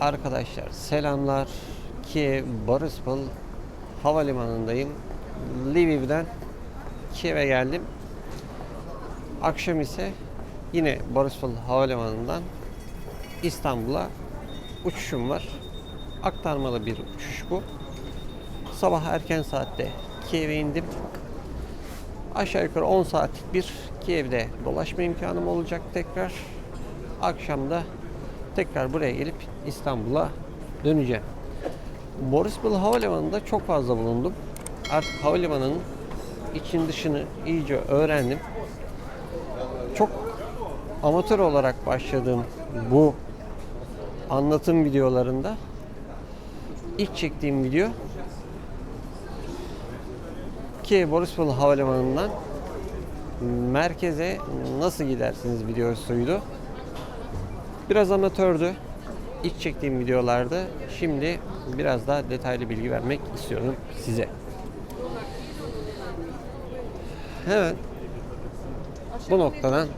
Arkadaşlar selamlar. Kiev Borispol havalimanındayım. Lviv'den Kiev'e geldim. Akşam ise yine Borispol havalimanından İstanbul'a uçuşum var. Aktarmalı bir uçuş bu. Sabah erken saatte Kiev'e indim. Aşağı yukarı 10 saatlik bir Kiev'de dolaşma imkanım olacak tekrar. Akşamda tekrar buraya gelip İstanbul'a döneceğim. Borispol Havalimanı'nda çok fazla bulundum. Artık havalimanının için dışını iyice öğrendim. Çok amatör olarak başladığım bu anlatım videolarında ilk çektiğim video Kiev Borispol Havalimanı'ndan merkeze nasıl gidersiniz videosuydu. Biraz amatördü. İlk çektiğim videolarda şimdi biraz daha detaylı bilgi vermek istiyorum size. Hemen bu noktadan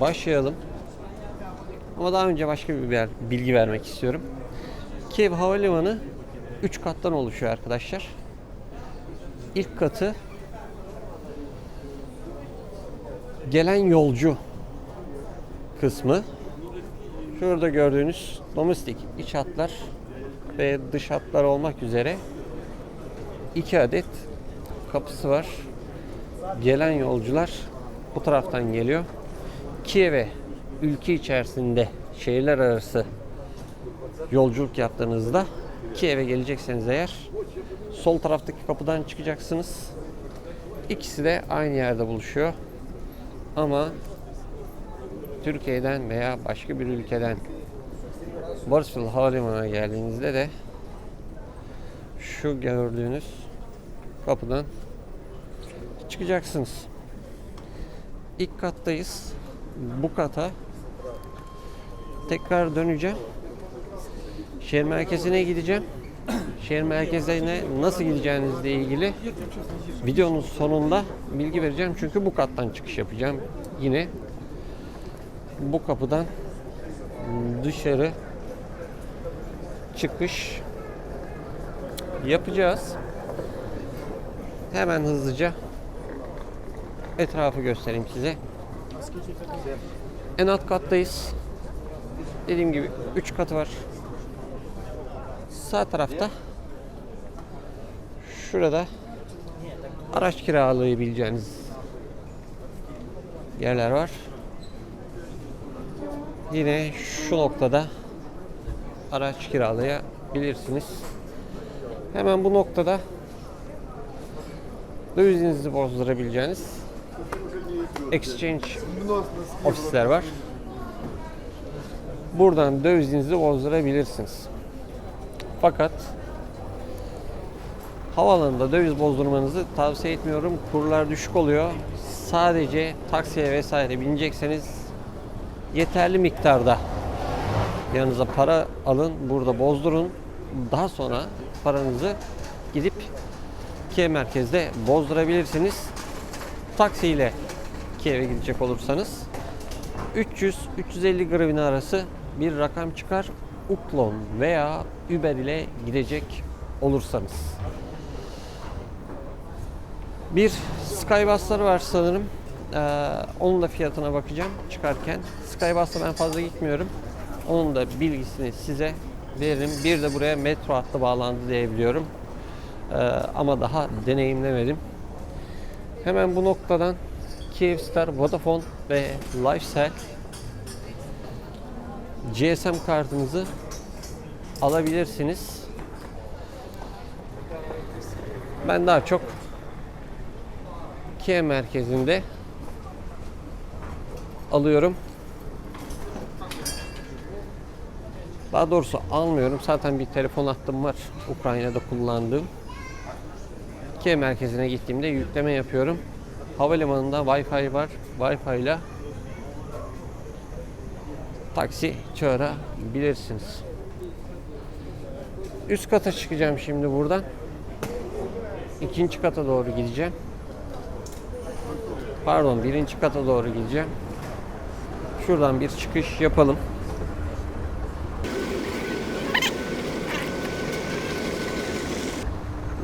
başlayalım. Ama daha önce başka bir bilgi vermek istiyorum. Kiev Havalimanı 3 kattan oluşuyor arkadaşlar. İlk katı gelen yolcu kısmı. Şurada gördüğünüz domestik iç hatlar ve dış hatlar olmak üzere iki adet kapısı var. Gelen yolcular bu taraftan geliyor. Kiev'e ülke içerisinde şehirler arası yolculuk yaptığınızda Kiev'e gelecekseniz eğer sol taraftaki kapıdan çıkacaksınız. İkisi de aynı yerde buluşuyor. Ama Türkiye'den veya başka bir ülkeden Borispol Havalimanı'na geldiğinizde de şu gördüğünüz kapıdan çıkacaksınız. İlk kattayız. Bu kata tekrar döneceğim. Şehir merkezine gideceğim. Şehir merkezine nasıl gideceğinizle ilgili videonun sonunda bilgi vereceğim. Çünkü bu kattan çıkış yapacağım. Yine bu kapıdan dışarı çıkış yapacağız. Hemen hızlıca etrafı göstereyim size. En alt kattayız. Dediğim gibi 3 katı var. Sağ tarafta şurada araç kiralayabileceğiniz yerler var. Yine şu noktada araç kiralayabilirsiniz. Hemen bu noktada dövizinizi bozdurabileceğiniz exchange ofisler var. Buradan dövizinizi bozdurabilirsiniz. Fakat havaalanında döviz bozdurmanızı tavsiye etmiyorum. Kurlar düşük oluyor. Sadece taksiye vesaire binecekseniz yeterli miktarda yanınıza para alın, burada bozdurun. Daha sonra paranızı gidip Kiev merkezde bozdurabilirsiniz. Taksiyle Kiev'e gidecek olursanız 300-350 grivin arası bir rakam çıkar. Uklon veya Uber ile gidecek olursanız. Bir Skybus'ları var sanırım. Ee, onun da fiyatına bakacağım çıkarken. Skybus'ta ben fazla gitmiyorum. Onun da bilgisini size veririm. Bir de buraya metro hattı bağlandı diye biliyorum. Ee, ama daha deneyimlemedim. Hemen bu noktadan Kyivstar, Vodafone ve Lifecell GSM kartınızı alabilirsiniz. Ben daha çok Kiev merkezinde alıyorum. Daha doğrusu almıyorum. Zaten bir telefon hattım var Ukrayna'da kullandığım. Kiev merkezine gittiğimde yükleme yapıyorum. Havalimanında Wi-Fi var. Wi-Fi ile taksi çağırabilirsiniz. Üst kata çıkacağım şimdi buradan. İkinci kata doğru gideceğim. Pardon birinci kata doğru gideceğim. Şuradan bir çıkış yapalım.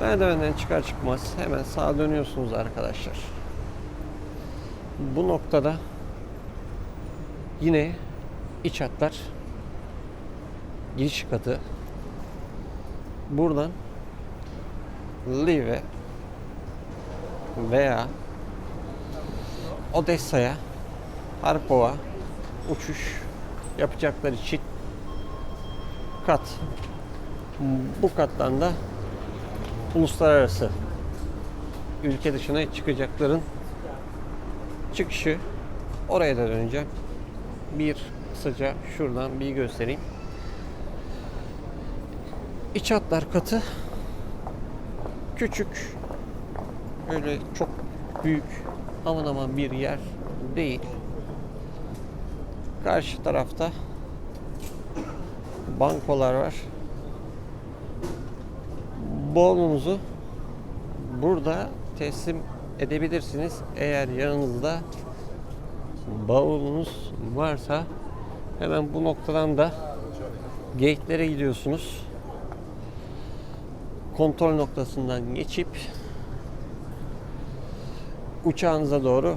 Merdivenden çıkar çıkmaz hemen sağa dönüyorsunuz arkadaşlar. Bu noktada yine iç hatlar giriş katı buradan Live veya Odessa'ya Harkov'a uçuş yapacaklar için kat. Bu kattan da uluslararası ülke dışına çıkacakların çıkışı oraya da döneceğim. Bir kısaca şuradan bir göstereyim. İç hatlar katı küçük öyle çok büyük aman aman bir yer değil. Karşı tarafta bankolar var. Bavulunuzu burada teslim edebilirsiniz. Eğer yanınızda bavulunuz varsa hemen bu noktadan da gate'lere gidiyorsunuz. Kontrol noktasından geçip uçağınıza doğru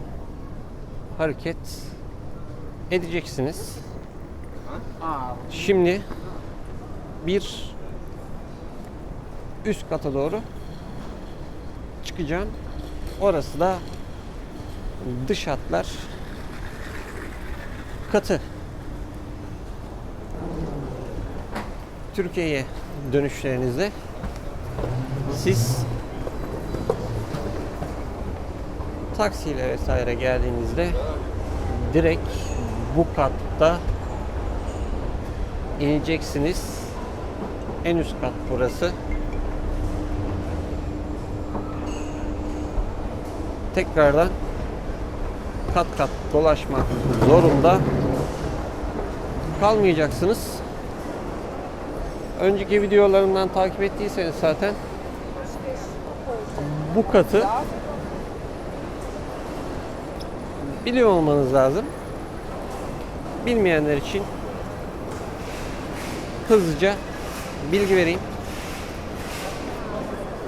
hareket edeceksiniz. Şimdi bir üst kata doğru çıkacağım. Orası da dış hatlar katı. Türkiye'ye dönüşlerinizde siz taksiyle vesaire geldiğinizde direkt bu katta ineceksiniz. En üst kat burası. Tekrardan kat kat dolaşmak zorunda kalmayacaksınız. Önceki videolarımdan takip ettiyseniz zaten bu katı biliyor olmanız lazım. Bilmeyenler için hızlıca bilgi vereyim.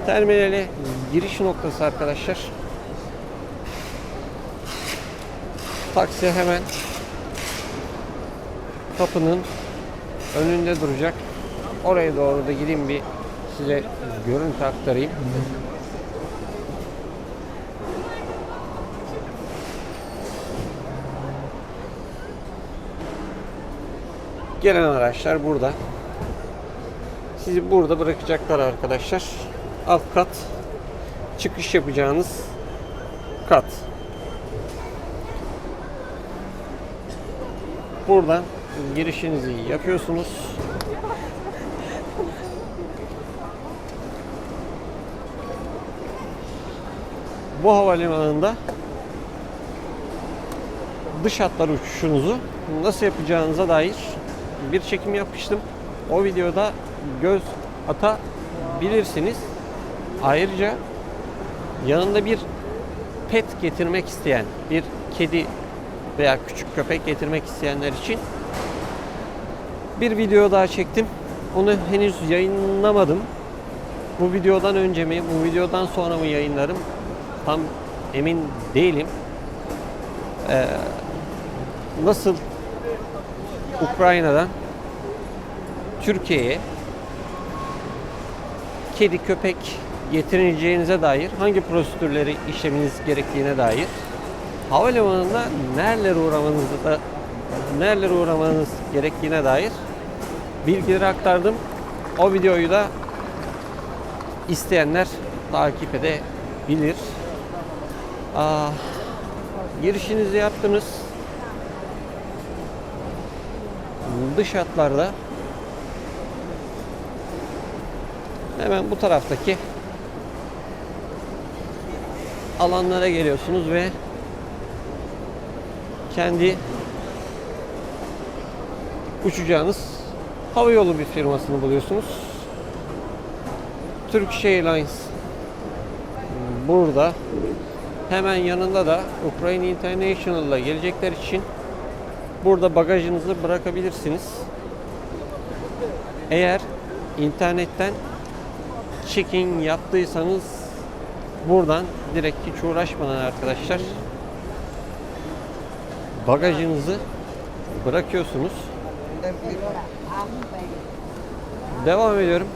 Terminale giriş noktası arkadaşlar. Taksi hemen kapının önünde duracak. Oraya doğru da gideyim bir size görüntü aktarayım. Gelen araçlar burada. Sizi burada bırakacaklar arkadaşlar. Alt kat çıkış yapacağınız kat. Buradan girişinizi yapıyorsunuz. Bu havalimanında dış hatlar uçuşunuzu nasıl yapacağınıza dair bir çekim yapmıştım. O videoda göz atabilirsiniz. Ayrıca yanında bir pet getirmek isteyen, bir kedi veya küçük köpek getirmek isteyenler için bir video daha çektim. Onu henüz yayınlamadım. Bu videodan önce mi, bu videodan sonra mı yayınlarım? Tam emin değilim. Ee, nasıl Ukrayna'dan Türkiye'ye kedi köpek getirileceğinize dair hangi prosedürleri işlemeniz gerektiğine dair havalimanında nerelere uğramanızı da nerelere uğramanız gerektiğine dair bilgileri aktardım. O videoyu da isteyenler takip edebilir. Aa, girişinizi yaptınız. Dış hatlarda hemen bu taraftaki alanlara geliyorsunuz ve kendi uçacağınız hava yolu bir firmasını buluyorsunuz. Turkish Airlines burada. Hemen yanında da Ukraine International'la gelecekler için burada bagajınızı bırakabilirsiniz. Eğer internetten check-in yaptıysanız buradan direkt hiç uğraşmadan arkadaşlar bagajınızı bırakıyorsunuz. Devam ediyorum.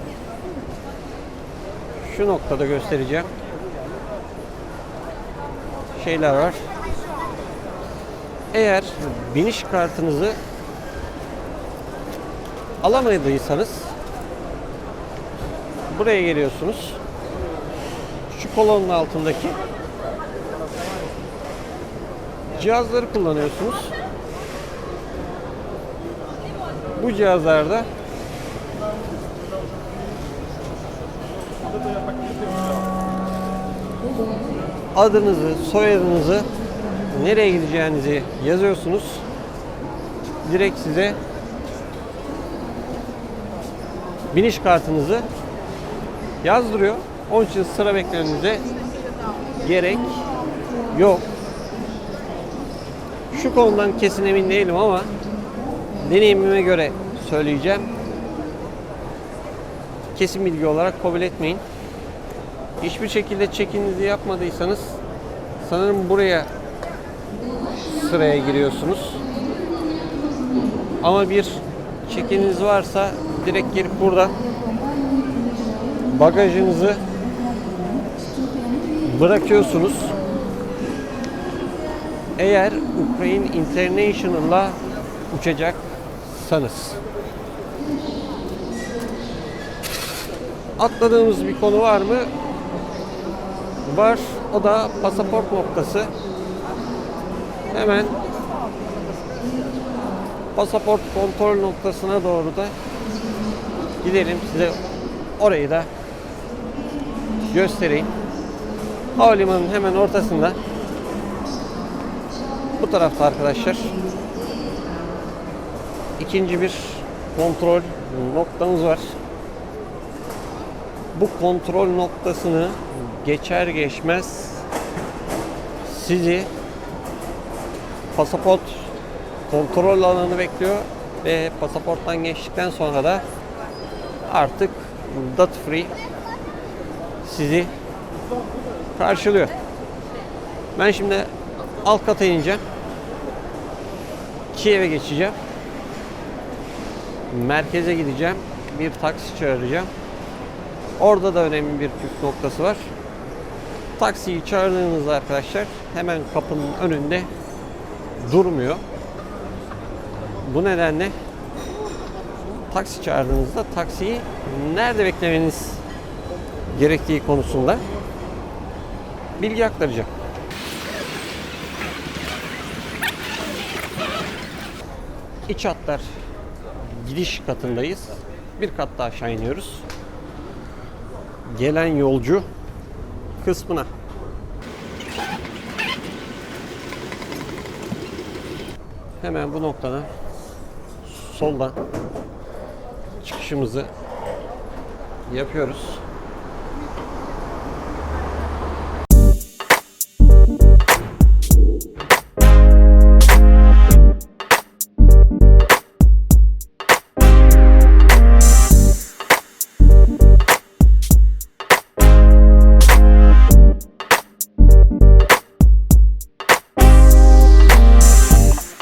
Şu noktada göstereceğim. Şeyler var. Eğer biniş kartınızı alamadıysanız buraya geliyorsunuz. Şu kolonun altındaki cihazları kullanıyorsunuz. Bu cihazlarda adınızı, soyadınızı, nereye gideceğinizi yazıyorsunuz. Direkt size biniş kartınızı yazdırıyor. Onun için sıra beklemenize gerek yok. Şu konudan kesin emin değilim ama deneyimime göre söyleyeceğim. Kesin bilgi olarak kabul etmeyin. Hiçbir şekilde check-in'inizi yapmadıysanız sanırım buraya sıraya giriyorsunuz. Ama bir check-in'iniz varsa direkt girip buradan bagajınızı bırakıyorsunuz. Eğer Ukraine International'la uçacaksanız. Atladığımız bir konu var mı? Var. O da pasaport noktası. Hemen pasaport kontrol noktasına doğru da gidelim. Size orayı da göstereyim. Havalimanının hemen ortasında. Bu tarafta arkadaşlar. ikinci bir kontrol noktamız var. Bu kontrol noktasını geçer geçmez sizi pasaport kontrol alanı bekliyor ve pasaporttan geçtikten sonra da artık dot free sizi karşılıyor. Ben şimdi alt kata ineceğim. Kiev'e geçeceğim. Merkeze gideceğim. Bir taksi çağıracağım. Orada da önemli bir püf noktası var. Taksiyi çağırdığınızda arkadaşlar hemen kapının önünde durmuyor. Bu nedenle taksi çağırdığınızda taksiyi nerede beklemeniz gerektiği konusunda bilgi aktaracağım. İç hatlar gidiş katındayız. Bir kat daha aşağı iniyoruz. Gelen yolcu kısmına. Hemen bu noktada soldan çıkışımızı yapıyoruz.